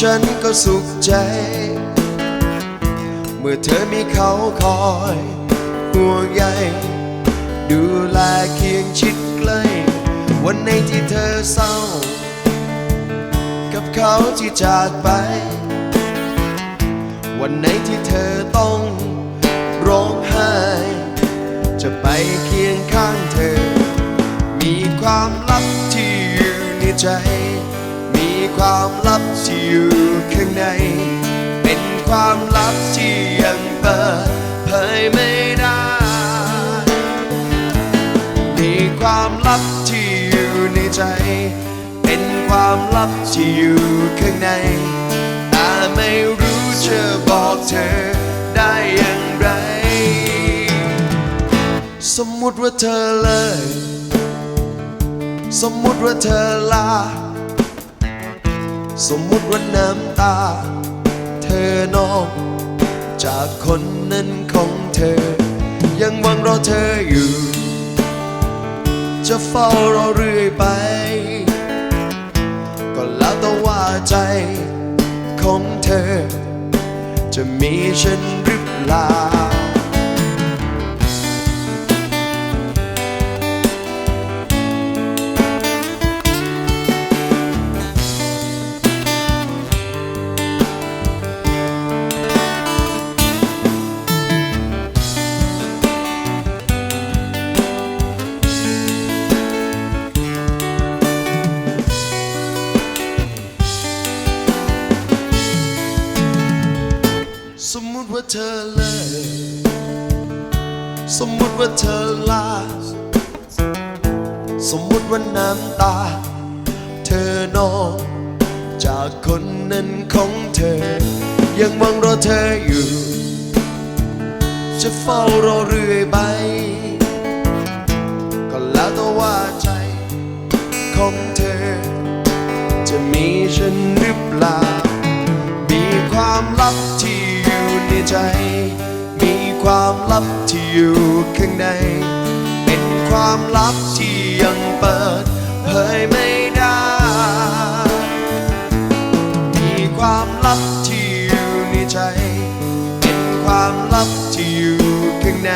ฉันก็สุขใจ เมื่อเธอมีเขาคอยห่วงใยดูแลเคียงชิดใกล้ วันไหนที่เธอเศร้า กับเขาที่จากไป วันไหนที่เธอต้องร้องไห้ จะไปเคียงข้างเธอ มีความลับที่อยู่ในใจ ความลับที่อยู่ข้างใน เป็นความลับที่ยังเปิดเผยไม่ได้มีความลับที่อยู่ในใจ เป็นความลับที่อยู่ข้างใน แต่ไม่รู้จะบอกเธอได้อย่างไร สมมุติว่าเธอเลย สมมุติว่าเธอลา สมมุติว่าน้ำตา เธอนองจากคนนั้นของเธอ ยังหวังรอเธออยู่ จะเฝ้ารอเรื่อยไป ก็แล้วแต่ว่าใจของเธอ จะมีฉันหรือเปล่า มมุติว่าเธอเลยสมมุติว่าเธอลา สมมุติว่าน้ำตา เธอนองจากคนนั้นของเธอ ยังมองรอเธออยู่ จะเฝ้ารอเรื่อยไปก็แล้วแต่ว่าใจของเธอ จะมีฉันหรือเปล่า มีความลับ ใจ มีความลับที่อยู่ข้างใน เป็นความลับที่ยังเปิดเผยไม่ได้ มีความลับที่อยู่ในใจ เป็นความลับที่อยู่ข้างใน